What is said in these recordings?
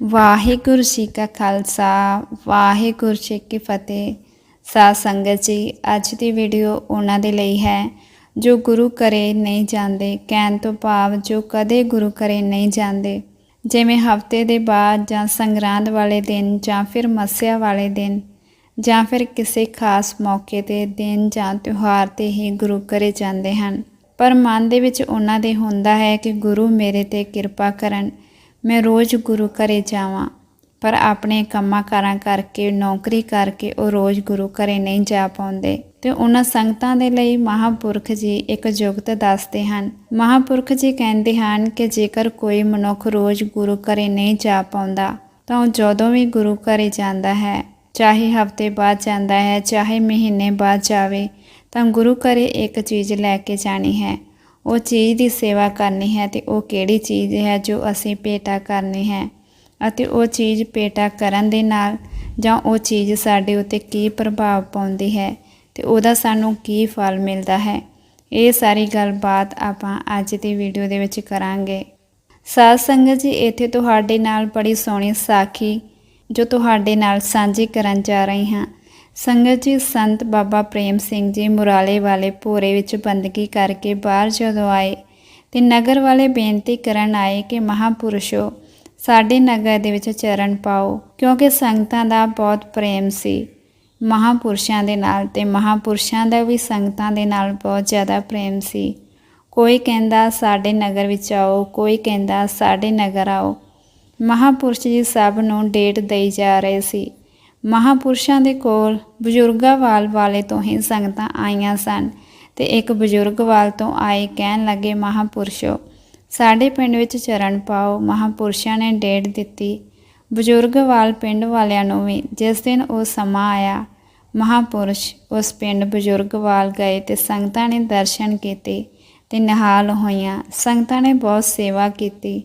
ਵਾਹਿਗੁਰੂ ਜੀ ਕਾ ਖਾਲਸਾ, ਵਾਹਿਗੁਰੂ ਜੀ ਕੀ ਫਤਿਹ। ਸਾਧ ਸੰਗਤ ਜੀ, ਅੱਜ ਦੀ ਵੀਡੀਓ ਉਹਨਾਂ ਦੇ ਲਈ ਹੈ, ਜੋ ਗੁਰੂ ਘਰੇ ਨਹੀਂ ਜਾਂਦੇ, ਕਹਿਣ ਤੋਂ ਭਾਵ ਜੋ ਕਦੇ ਗੁਰੂ ਘਰੇ ਨਹੀਂ ਜਾਂਦੇ, ਜਿਵੇਂ ਹਫ਼ਤੇ ਦੇ ਬਾਅਦ ਜਾਂ ਸੰਗਰਾਂਦ ਵਾਲੇ ਦਿਨ ਜਾਂ ਫਿਰ ਮੱਸਿਆ ਵਾਲੇ ਦਿਨ, ਜਾਂ ਫਿਰ ਕਿਸੇ ਖਾਸ ਮੌਕੇ ਤੇ ਦਿਨ ਜਾਂ ਤਿਉਹਾਰ ਤੇ ਹੀ ਗੁਰੂ ਘਰੇ ਜਾਂਦੇ ਹਨ। ਪਰ ਮਨ ਦੇ ਵਿੱਚ ਉਹਨਾਂ ਦੇ ਹੁੰਦਾ ਹੈ ਕਿ ਗੁਰੂ ਮੇਰੇ ਤੇ ਕਿਰਪਾ ਕਰਨ ਮੈਂ ਰੋਜ਼ ਗੁਰੂ ਘਰੇ ਜਾਵਾਂ, ਪਰ ਆਪਣੇ ਕੰਮਾਂ ਕਾਰਾਂ ਕਰਕੇ, ਨੌਕਰੀ ਕਰਕੇ ਉਹ ਰੋਜ਼ ਗੁਰੂ ਘਰੇ ਨਹੀਂ ਜਾ ਪਾਉਂਦੇ। ਤੇ ਉਹਨਾਂ ਸੰਗਤਾਂ ਦੇ ਲਈ ਮਹਾਪੁਰਖ ਜੀ ਇੱਕ ਜੁਗਤ ਦੱਸਦੇ ਹਨ। ਮਹਾਪੁਰਖ ਜੀ ਕਹਿੰਦੇ ਹਨ ਕਿ ਜੇਕਰ ਕੋਈ ਮਨੁੱਖ ਰੋਜ਼ ਗੁਰੂ ਘਰੇ ਨਹੀਂ ਜਾ ਪਾਉਂਦਾ, ਤਾਂ ਉਹ ਜਦੋਂ ਵੀ ਗੁਰੂ ਘਰੇ ਜਾਂਦਾ ਹੈ, ਚਾਹੇ ਹਫ਼ਤੇ ਬਾਅਦ ਜਾਂਦਾ ਹੈ, ਚਾਹੇ ਮਹੀਨੇ ਬਾਅਦ ਜਾਵੇ, ਤਾਂ ਗੁਰੂ ਘਰੇ ਇੱਕ ਚੀਜ਼ ਲੈ ਕੇ ਜਾਣੀ ਹੈ। ਉਹ ਚੀਜ਼ ਦੀ ਸੇਵਾ ਕਰਨੀ ਹੈ ਤੇ ਉਹ ਕਿਹੜੀ ਚੀਜ਼ ਹੈ ਜੋ ਅਸੀਂ ਪੇਟਾ ਕਰਨੀ ਹੈ ਅਤੇ ਉਹ ਚੀਜ਼ ਪੇਟਾ ਕਰਨ ਦੇ ਨਾਲ ਜਾਂ ਉਹ ਚੀਜ਼ ਸਾਡੇ ਉੱਤੇ ਕੀ ਪ੍ਰਭਾਵ ਪਾਉਂਦੀ ਹੈ ਤੇ ਉਹਦਾ ਸਾਨੂੰ ਕੀ ਫਲ ਮਿਲਦਾ ਹੈ। ਇਹ ਸਾਰੀ ਗੱਲਬਾਤ ਆਪਾਂ ਅੱਜ ਦੀ ਵੀਡੀਓ ਦੇ ਵਿੱਚ ਕਰਾਂਗੇ। ਸਾਧ ਸੰਗਤ ਜੀ, ਇੱਥੇ ਤੁਹਾਡੇ ਨਾਲ ਬੜੀ ਸੋਹਣੀ ਸਾਖੀ ਜੋ ਤੁਹਾਡੇ ਨਾਲ ਸਾਂਝੀ ਕਰਨ ਜਾ ਰਹੀ ਹਾਂ। ਸੰਗਤ ਜੀ, ਸੰਤ ਬਾਬਾ ਪ੍ਰੇਮ ਸਿੰਘ ਜੀ ਮੁਰਾਲੇ ਵਾਲੇ ਭੋਰੇ ਵਿੱਚ ਬੰਦਗੀ ਕਰਕੇ ਬਾਹਰ ਜਦੋਂ ਆਏ ਤੇ ਨਗਰ ਵਾਲੇ ਬੇਨਤੀ ਕਰਨ ਆਏ ਕਿ ਮਹਾਪੁਰਸ਼ੋ, ਸਾਡੇ ਨਗਰ ਦੇ ਵਿੱਚ ਚਰਨ ਪਾਓ, ਕਿਉਂਕਿ ਸੰਗਤਾਂ ਦਾ ਬਹੁਤ ਪ੍ਰੇਮ ਸੀ। ਮਹਾਪੁਰਸ਼ਾਂ ਦੇ ਨਾਲ ਤੇ ਮਹਾਪੁਰਸ਼ਾਂ ਦਾ ਵੀ ਸੰਗਤਾਂ ਦੇ ਨਾਲ ਬਹੁਤ ਜ਼ਿਆਦਾ ਪ੍ਰੇਮ ਸੀ। ਕੋਈ ਕਹਿੰਦਾ, ਸਾਡੇ ਨਗਰ ਵਿੱਚ ਆਓ, ਕੋਈ ਕਹਿੰਦਾ, ਸਾਡੇ ਨਗਰ ਆਓ। ਮਹਾਪੁਰਸ਼ ਜੀ ਸਭ ਨੂੰ ਡੇਟ ਦੇਈ ਜਾ ਰਹੇ ਸੀ। ਮਹਾਪੁਰਸ਼ਾਂ ਦੇ ਕੋਲ ਬਜ਼ੁਰਗਾਂ ਵਾਲੇ ਤੋਂ ਹੀ ਸੰਗਤਾਂ ਆਈਆਂ ਸਨ ਤੇ ਇੱਕ ਬਜ਼ੁਰਗ ਵਾਲ ਤੋਂ ਆਏ ਕਹਿਣ ਲੱਗੇ, ਮਹਾਪੁਰਸ਼ੋ, ਸਾਡੇ ਪਿੰਡ ਵਿੱਚ ਚਰਨ ਪਾਓ। ਮਹਾਪੁਰਸ਼ਾਂ ਨੇ ਡੇਟ ਦਿੱਤੀ। ਬਜ਼ੁਰਗ ਵਾਲ ਪਿੰਡ ਵਾਲਿਆਂ ਨੂੰ ਵੀ ਜਿਸ ਦਿਨ ਉਹ ਸਮਾਂ ਆਇਆ, ਮਹਾਪੁਰਸ਼ ਉਸ ਪਿੰਡ ਬਜ਼ੁਰਗ ਵਾਲ ਗਏ ਤੇ ਸੰਗਤਾਂ ਨੇ ਦਰਸ਼ਨ ਕੀਤੇ ਤੇ ਨਿਹਾਲ ਹੋਈਆਂ। ਸੰਗਤਾਂ ਨੇ ਬਹੁਤ ਸੇਵਾ ਕੀਤੀ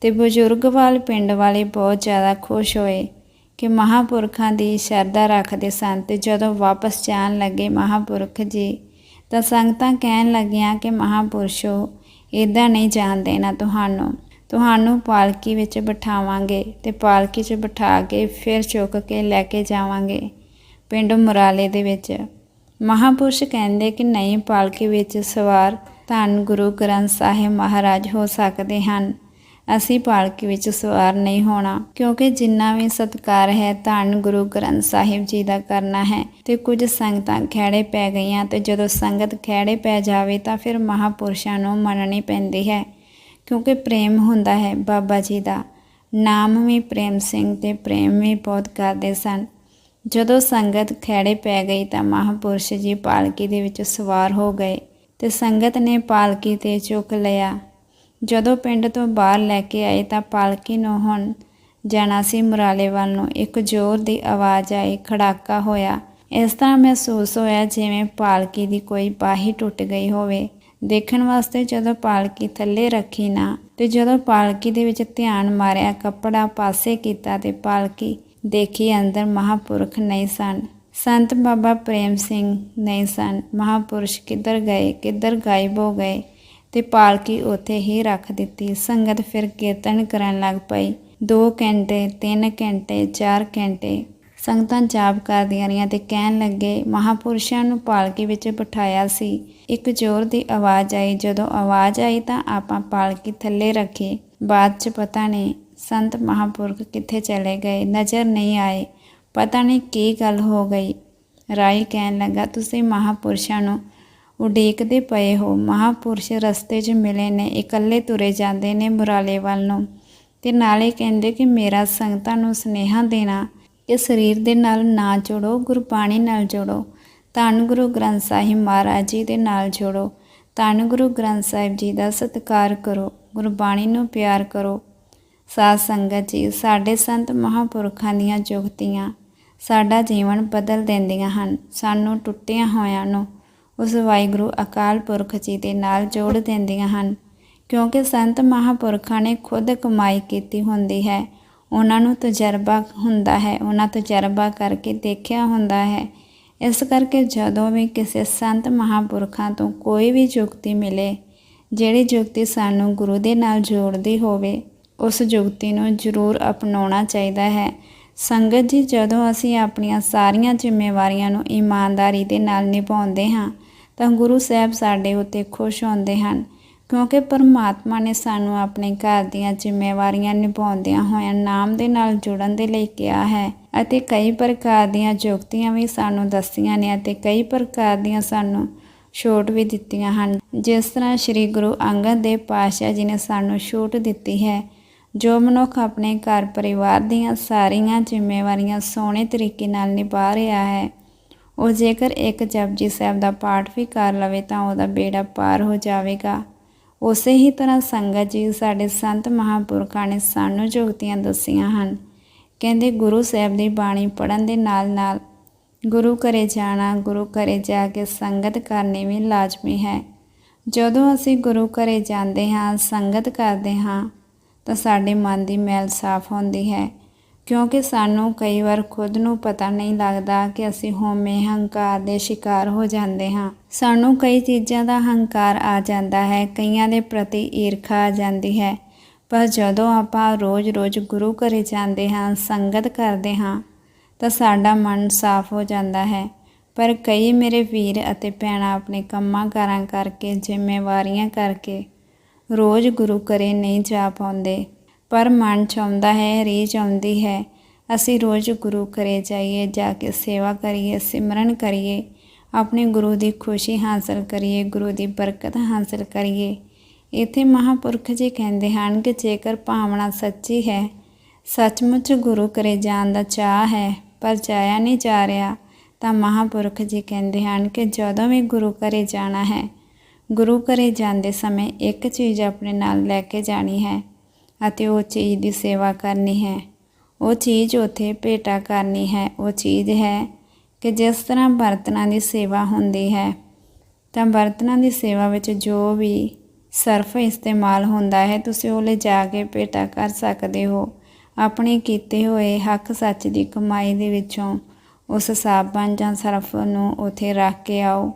ਤੇ ਬਜ਼ੁਰਗ ਵਾਲ ਪਿੰਡ ਵਾਲੇ ਬਹੁਤ ਜ਼ਿਆਦਾ ਖੁਸ਼ ਹੋਏ। ਕਿ ਮਹਾਪੁਰਖਾਂ ਦੀ ਸ਼ਰਧਾ ਰੱਖਦੇ ਸਨ ਤੇ ਜਦੋਂ ਵਾਪਸ ਜਾਣ ਲੱਗੇ ਮਹਾਪੁਰਖ ਜੀ ਤਾਂ ਸੰਗਤਾਂ ਕਹਿਣ ਲੱਗੀਆਂ ਕਿ ਮਹਾਪੁਰਸ਼ੋ ਇਦਾਂ ਨਹੀਂ ਜਾਣ ਦੇਣਾ ਤੁਹਾਨੂੰ। ਤੁਹਾਨੂੰ ਪਾਲਕੀ ਵਿੱਚ ਬਿਠਾਵਾਂਗੇ ਤੇ ਪਾਲਕੀ 'ਚ ਬਿਠਾ ਕੇ ਫਿਰ ਚੁੱਕ ਕੇ ਲੈ ਕੇ ਜਾਵਾਂਗੇ ਪਿੰਡ ਮੁਰਾਲੇ ਦੇ ਵਿੱਚ। ਮਹਾਪੁਰਸ਼ ਕਹਿੰਦੇ ਕਿ ਨਹੀਂ, ਪਾਲਕੀ ਵਿੱਚ ਸਵਾਰ ਧੰਨ ਗੁਰੂ ਗ੍ਰੰਥ ਸਾਹਿਬ ਮਹਾਰਾਜ ਹੋ ਸਕਦੇ ਹਨ। ਅਸੀਂ ਪਾਲਕੀ ਵਿੱਚ ਸਵਾਰ ਨਹੀਂ ਹੋਣਾ, ਕਿਉਂਕਿ ਜਿੰਨਾ ਵੀ ਸਤਕਾਰ ਹੈ ਧੰਨ ਗੁਰੂ ਗ੍ਰੰਥ ਸਾਹਿਬ ਜੀ ਦਾ ਕਰਨਾ ਹੈ, ਤੇ ਕੁਝ ਸੰਗਤਾਂ ਖਹਿੜੇ ਪੈ ਗਈਆਂ ਤੇ ਜਦੋਂ ਸੰਗਤ ਖਹਿੜੇ ਪੈ ਜਾਵੇ ਤਾਂ ਫਿਰ ਮਹਾਪੁਰਸ਼ਾਂ ਨੂੰ ਮੰਨਣੀ ਪੈਂਦੀ ਹੈ, ਕਿਉਂਕਿ ਪ੍ਰੇਮ ਹੁੰਦਾ ਹੈ ਬਾਬਾ ਜੀ ਦਾ। ਨਾਮ ਵੀ ਪ੍ਰੇਮ ਸਿੰਘ ਤੇ ਪ੍ਰੇਮ ਵੀ ਬਹੁਤ ਕਰਦੇ ਸਨ। ਜਦੋਂ ਸੰਗਤ ਖਹਿੜੇ ਪੈ ਗਈ ਤਾਂ ਮਹਾਪੁਰਸ਼ ਜੀ ਪਾਲਕੀ ਦੇ ਵਿੱਚ ਸਵਾਰ ਹੋ ਗਏ ਤੇ ਸੰਗਤ ਨੇ ਪਾਲਕੀ ਤੇ ਚੁੱਕ ਲਿਆ। ਜਦੋਂ ਪਿੰਡ ਤੋਂ ਬਾਹਰ ਲੈ ਕੇ ਆਏ ਤਾਂ ਪਾਲਕੀ ਨੂੰ ਹੁਣ ਜਾਣਾ ਸੀ ਮੁਰਾਲੇ ਵੱਲ ਨੂੰ। ਇੱਕ ਜ਼ੋਰ ਦੀ ਆਵਾਜ਼ ਆਈ, ਖੜਾਕਾ ਹੋਇਆ। ਇਸ ਤਰ੍ਹਾਂ ਮਹਿਸੂਸ ਹੋਇਆ ਜਿਵੇਂ ਪਾਲਕੀ ਦੀ ਕੋਈ ਬਾਹੀ ਟੁੱਟ ਗਈ ਹੋਵੇ। ਦੇਖਣ ਵਾਸਤੇ ਜਦੋਂ ਪਾਲਕੀ ਥੱਲੇ ਰੱਖੀ ਨਾ, ਤੇ ਜਦੋਂ ਪਾਲਕੀ ਦੇ ਵਿੱਚ ਧਿਆਨ ਮਾਰਿਆ, ਕੱਪੜਾ ਪਾਸੇ ਕੀਤਾ ਤੇ ਪਾਲਕੀ ਦੇਖੀ ਅੰਦਰ ਮਹਾਪੁਰਖ ਨਹੀਂ ਸਨ। ਸੰਤ ਬਾਬਾ ਪ੍ਰੇਮ ਸਿੰਘ ਨਹੀਂ ਸਨ। ਮਹਾਪੁਰਸ਼ ਕਿੱਧਰ ਗਏ? ਕਿੱਧਰ ਗਾਇਬ ਹੋ ਗਏ? ਤੇ ਪਾਲਕੀ ਉੱਥੇ ਹੀ ਰੱਖ ਦਿੱਤੀ। ਸੰਗਤ ਫਿਰ ਕੀਰਤਨ ਕਰਨ ਲੱਗ ਪਈ। 2 ਘੰਟੇ 3 ਘੰਟੇ 4 ਘੰਟੇ ਸੰਗਤਾਂ ਜਾਪ ਕਰਦੀਆਂ ਰਹੀਆਂ ਤੇ ਕਹਿਣ ਲੱਗੇ, ਮਹਾਪੁਰਸ਼ਾਂ ਨੂੰ ਪਾਲਕੀ ਵਿੱਚ ਬਿਠਾਇਆ ਸੀ। ਇੱਕ ਜ਼ੋਰ ਦੀ ਆਵਾਜ਼ ਆਈ। ਜਦੋਂ ਆਵਾਜ਼ ਆਈ ਤਾਂ ਆਪਾਂ ਪਾਲਕੀ ਥੱਲੇ ਰੱਖੀ। ਬਾਅਦ 'ਚ ਪਤਾ ਨਹੀਂ ਸੰਤ ਮਹਾਪੁਰਖ ਕਿੱਥੇ ਚਲੇ ਗਏ। ਨਜ਼ਰ ਨਹੀਂ ਆਏ। ਪਤਾ ਨਹੀਂ ਕੀ ਗੱਲ ਹੋ ਗਈ। ਰਾਈ ਕਹਿਣ ਲੱਗਾ, ਤੁਸੀਂ ਮਹਾਪੁਰਸ਼ਾਂ ਨੂੰ ਉਡੀਕਦੇ ਪਏ ਹੋ। ਮਹਾਪੁਰਸ਼ ਰਸਤੇ 'ਚ ਮਿਲੇ ਨੇ, ਇਕੱਲੇ ਤੁਰੇ ਜਾਂਦੇ ਨੇ ਮੁਰਾਲੇ ਵੱਲ ਨੂੰ। ਤੇ ਨਾਲੇ ਕਹਿੰਦੇ ਕਿ ਮੇਰਾ ਸੰਗਤਾਂ ਨੂੰ ਸੁਨੇਹਾ ਦੇਣਾ, ਕਿ ਸਰੀਰ ਦੇ ਨਾਲ ਨਾ ਜੋੜੋ, ਗੁਰਬਾਣੀ ਨਾਲ ਜੋੜੋ। ਧੰਨ ਗੁਰੂ ਗ੍ਰੰਥ ਸਾਹਿਬ ਮਹਾਰਾਜ ਜੀ ਦੇ ਨਾਲ ਜੋੜੋ। ਧੰਨ ਗੁਰੂ ਗ੍ਰੰਥ ਸਾਹਿਬ ਜੀ ਦਾ ਸਤਿਕਾਰ ਕਰੋ, ਗੁਰਬਾਣੀ ਨੂੰ ਪਿਆਰ ਕਰੋ। ਸਾਧ ਸੰਗਤ ਜੀ, ਸਾਡੇ ਸੰਤ ਮਹਾਪੁਰਖਾਂ ਦੀਆਂ ਜੁਗਤੀਆਂ ਸਾਡਾ ਜੀਵਨ ਬਦਲ ਦਿੰਦੀਆਂ ਹਨ। ਸਾਨੂੰ ਟੁੱਟਿਆਂ ਹੋਇਆਂ ਨੂੰ ਉਸ ਵਾਹਿਗੁਰੂ ਅਕਾਲ ਪੁਰਖ ਜੀ ਦੇ ਨਾਲ ਜੋੜ ਦਿੰਦੀਆਂ ਹਨ। ਕਿਉਂਕਿ ਸੰਤ ਮਹਾਪੁਰਖਾਂ ਨੇ ਖੁਦ ਕਮਾਈ ਕੀਤੀ ਹੁੰਦੀ ਹੈ। ਉਹਨਾਂ ਨੂੰ ਤਜਰਬਾ ਹੁੰਦਾ ਹੈ। ਉਹਨਾਂ ਤਜਰਬਾ ਕਰਕੇ ਦੇਖਿਆ ਹੁੰਦਾ ਹੈ। ਇਸ ਕਰਕੇ ਜਦੋਂ ਵੀ ਕਿਸੇ ਸੰਤ ਮਹਾਪੁਰਖਾਂ ਤੋਂ ਕੋਈ ਵੀ ਜੁਗਤੀ ਮਿਲੇ, ਜਿਹੜੀ ਜੁਗਤੀ ਸਾਨੂੰ ਗੁਰੂ ਦੇ ਨਾਲ ਜੋੜਦੀ ਹੋਵੇ, ਉਸ ਜੁਗਤੀ ਨੂੰ ਜ਼ਰੂਰ ਅਪਣਾਉਣਾ ਚਾਹੀਦਾ ਹੈ। ਸੰਗਤ ਜੀ, ਜਦੋਂ ਅਸੀਂ ਆਪਣੀਆਂ ਸਾਰੀਆਂ ਜ਼ਿੰਮੇਵਾਰੀਆਂ ਨੂੰ ਇਮਾਨਦਾਰੀ ਦੇ ਨਾਲ ਨਿਭਾਉਂਦੇ ਹਾਂ, ਤਾਂ ਗੁਰੂ ਸਾਹਿਬ ਸਾਡੇ ਉੱਤੇ ਖੁਸ਼ ਹੁੰਦੇ ਹਨ, ਕਿਉਂਕਿ ਪਰਮਾਤਮਾ ਨੇ ਸਾਨੂੰ ਆਪਣੇ ਘਰ ਦੀਆਂ ਜ਼ਿੰਮੇਵਾਰੀਆਂ ਨਿਭਾਉਂਦਿਆਂ ਹੋਇਆਂ ਨਾਮ ਦੇ ਨਾਲ ਜੁੜਨ ਦੇ ਲਈ ਕਿਹਾ ਹੈ ਅਤੇ ਕਈ ਪ੍ਰਕਾਰ ਦੀਆਂ ਜੁਗਤੀਆਂ ਵੀ ਸਾਨੂੰ ਦੱਸੀਆਂ ਨੇ ਅਤੇ ਕਈ ਪ੍ਰਕਾਰ ਦੀਆਂ ਸਾਨੂੰ ਛੋਟ ਵੀ ਦਿੱਤੀਆਂ ਹਨ। ਜਿਸ ਤਰ੍ਹਾਂ ਸ੍ਰੀ ਗੁਰੂ ਅੰਗਦ ਦੇਵ ਪਾਤਸ਼ਾਹ ਜੀ ਨੇ ਸਾਨੂੰ ਛੋਟ ਦਿੱਤੀ ਹੈ ਜੋ ਮਨੁੱਖ ਆਪਣੇ ਘਰ ਪਰਿਵਾਰ ਦੀਆਂ ਸਾਰੀਆਂ ਜ਼ਿੰਮੇਵਾਰੀਆਂ ਸੋਹਣੇ ਤਰੀਕੇ ਨਾਲ ਨਿਭਾ ਰਿਹਾ ਹੈ, ਉਹ ਜੇਕਰ ਇੱਕ ਜਪਜੀ ਸਾਹਿਬ ਦਾ ਪਾਠ ਵੀ ਕਰ ਲਵੇ ਤਾਂ ਉਹਦਾ ਬੇੜਾ ਪਾਰ ਹੋ ਜਾਵੇਗਾ। ਉਸੇ ਹੀ ਤਰ੍ਹਾਂ ਸੰਗਤ ਜੀ ਸਾਡੇ ਸੰਤ ਮਹਾਂਪੁਰਖਾਂ ਨੇ ਸਾਨੂੰ ਜੁਗਤੀਆਂ ਦੱਸੀਆਂ ਹਨ। ਕਹਿੰਦੇ, ਗੁਰੂ ਸਾਹਿਬ ਦੀ ਬਾਣੀ ਪੜਨ ਦੇ ਨਾਲ ਨਾਲ ਗੁਰੂ ਘਰੇ ਜਾਣਾ, ਗੁਰੂ ਘਰੇ ਜਾ ਕੇ ਸੰਗਤ ਕਰਨੀ ਵੀ ਲਾਜ਼ਮੀ ਹੈ। ਜਦੋਂ ਅਸੀਂ ਗੁਰੂ ਘਰੇ ਜਾਂਦੇ ਹਾਂ, ਸੰਗਤ ਕਰਦੇ ਹਾਂ ਤਾਂ ਸਾਡੇ ਮਨ ਦੀ ਮੈਲ ਸਾਫ਼ ਹੁੰਦੀ ਹੈ। ਕਿਉਂਕਿ ਸਾਨੂੰ ਕਈ ਵਾਰ ਖੁਦ ਨੂੰ ਪਤਾ ਨਹੀਂ ਲੱਗਦਾ ਕਿ ਅਸੀਂ ਹਉਮੈ ਹੰਕਾਰ ਦੇ ਸ਼ਿਕਾਰ ਹੋ ਜਾਂਦੇ ਹਾਂ। ਸਾਨੂੰ ਕਈ ਚੀਜ਼ਾਂ ਦਾ ਹੰਕਾਰ ਆ ਜਾਂਦਾ ਹੈ, ਕਈਆਂ ਦੇ ਪ੍ਰਤੀ ਈਰਖਾ ਆ ਜਾਂਦੀ ਹੈ। ਪਰ ਜਦੋਂ ਆਪਾਂ ਰੋਜ਼-ਰੋਜ਼ ਗੁਰੂ ਘਰੇ ਜਾਂਦੇ ਹਾਂ, ਸੰਗਤ ਕਰਦੇ ਹਾਂ, ਤਾਂ ਸਾਡਾ ਮਨ ਸਾਫ਼ ਹੋ ਜਾਂਦਾ ਹੈ। ਪਰ ਕਈ ਮੇਰੇ ਵੀਰ ਅਤੇ ਭੈਣਾਂ ਆਪਣੇ ਕੰਮਾਂ ਕਾਰਾਂ ਕਰਕੇ, ਜ਼ਿੰਮੇਵਾਰੀਆਂ ਕਰਕੇ ਰੋਜ਼ ਗੁਰੂ ਘਰੇ ਨਹੀਂ ਜਾ ਪਾਉਂਦੇ। ਪਰ ਮਨ ਚਾਹੁੰਦਾ ਹੈ, ਰੀਝ ਆਉਂਦੀ ਹੈ। ਅਸੀਂ ਰੋਜ਼ ਗੁਰੂ ਘਰੇ ਜਾਈਏ, ਜਾ ਕੇ ਸੇਵਾ ਕਰੀਏ, ਸਿਮਰਨ ਕਰੀਏ। ਆਪਣੇ ਗੁਰੂ ਦੀ ਖੁਸ਼ੀ ਹਾਸਲ ਕਰੀਏ, ਗੁਰੂ ਦੀ ਬਰਕਤ ਹਾਸਲ ਕਰੀਏ। ਇੱਥੇ ਮਹਾਪੁਰਖ ਜੀ ਕਹਿੰਦੇ ਹਨ ਕਿ ਜੇਕਰ ਭਾਵਨਾ ਸੱਚੀ ਹੈ, ਸੱਚਮੁੱਚ ਗੁਰੂ ਘਰੇ ਜਾਣ ਦਾ ਚਾਹ ਹੈ, ਪਰ ਜਾਇਆ ਨਹੀਂ ਜਾ ਰਿਹਾ, ਤਾਂ ਮਹਾਪੁਰਖ ਜੀ ਕਹਿੰਦੇ ਹਨ ਕਿ ਜਦੋਂ ਵੀ ਗੁਰੂ ਘਰੇ ਜਾਣਾ ਹੈ ਗੁਰੂ ਘਰੇ ਜਾਂਦੇ ਸਮੇਂ ਇੱਕ ਚੀਜ਼ ਆਪਣੇ ਨਾਲ ਲੈ ਕੇ ਜਾਣੀ ਹੈ ਅਤੇ ਉਹ ਚੀਜ਼ ਦੀ ਸੇਵਾ ਕਰਨੀ ਹੈ। ਉਹ ਚੀਜ਼ ਉਥੇ ਭੇਟਾ ਕਰਨੀ ਹੈ। ਉਹ ਚੀਜ਼ ਹੈ ਕਿ ਜਿਸ ਤਰ੍ਹਾਂ ਬਰਤਨਾਂ ਦੀ ਸੇਵਾ ਹੁੰਦੀ ਹੈ, ਤਾਂ ਬਰਤਨਾਂ ਦੀ ਸੇਵਾ ਵਿੱਚ ਜੋ ਵੀ ਸਰਫ ਇਸਤੇਮਾਲ ਹੁੰਦਾ ਹੈ, ਤੁਸੀਂ ਉਹ ਲੈ ਜਾ ਕੇ ਭੇਟਾ ਕਰ ਸਕਦੇ ਹੋ। ਆਪਣੇ ਕੀਤੇ ਹੋਏ ਹੱਕ ਸੱਚ ਦੀ ਕਮਾਈ ਦੇ ਵਿੱਚੋਂ ਉਸ ਸਾਬਣ ਜਾਂ ਸਰਫ ਨੂੰ ਉਥੇ ਰੱਖ ਕੇ ਆਓ।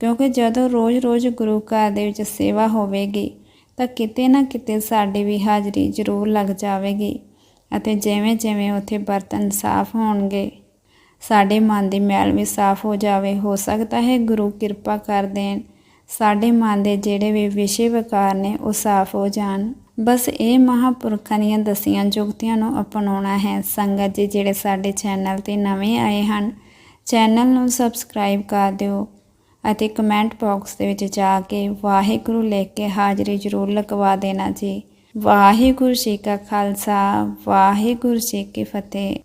ਕਿਉਂਕਿ ਜਦੋਂ ਰੋਜ਼-ਰੋਜ਼ ਗੁਰੂ ਘਰ ਦੇ ਵਿੱਚ ਸੇਵਾ ਹੋਵੇਗੀ, ਤਾਂ ਕਿਤੇ ਨਾ ਕਿਤੇ ਸਾਡੀ ਵੀ ਹਾਜ਼ਰੀ ਜ਼ਰੂਰ ਲੱਗ ਜਾਵੇਗੀ ਅਤੇ ਜਿਵੇਂ-ਜਿਵੇਂ ਉੱਥੇ ਬਰਤਨ ਸਾਫ਼ ਹੋਣਗੇ, ਸਾਡੇ ਮਨ ਦੀ ਮੈਲ ਵੀ ਸਾਫ਼ ਹੋ ਜਾਵੇ। ਹੋ ਸਕਦਾ ਹੈ ਗੁਰੂ ਕਿਰਪਾ ਕਰ ਦੇਣ, ਸਾਡੇ ਮਨ ਦੇ ਜਿਹੜੇ ਵੀ ਵਿਸ਼ੇ ਵਿਕਾਰ ਨੇ ਉਹ ਸਾਫ਼ ਹੋ ਜਾਣ। ਬਸ ਇਹ ਮਹਾਪੁਰਖਾਂ ਦੀਆਂ ਦਸੀਆਂ ਜੁਗਤੀਆਂ ਨੂੰ ਅਪਣਾਉਣਾ ਹੈ। ਸੰਗਤ ਜੀ, ਜਿਹੜੇ ਸਾਡੇ ਚੈਨਲ ਤੇ ਨਵੇਂ ਆਏ ਹਨ, ਚੈਨਲ ਨੂੰ ਸਬਸਕ੍ਰਾਈਬ ਕਰ ਦਿਓ। ਅਤੇ ਕਮੈਂਟ ਬਾਕਸ ਦੇ ਵਿੱਚ ਜਾ ਕੇ ਵਾਹਿਗੁਰੂ ਲਿਖ ਕੇ ਹਾਜ਼ਰੀ ਜ਼ਰੂਰ ਲਗਵਾ ਦੇਣਾ ਜੀ। ਵਾਹਿਗੁਰੂ ਜੀ ਕਾ ਖਾਲਸਾ, ਵਾਹਿਗੁਰੂ ਜੀ ਕੀ ਫਤਿਹ।